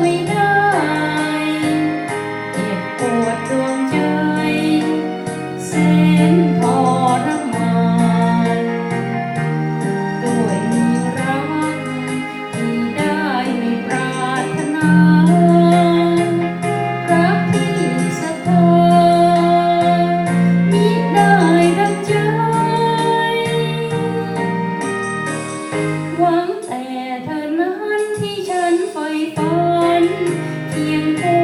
เจ็บปวดดวงใจแสนทรมาด้วยรักที่ได้ไม่ปรารถนา รักที่สะท้อนมิได้ดังใจ หวังแต่เธอนั้น นไฟฝันเพียงผู้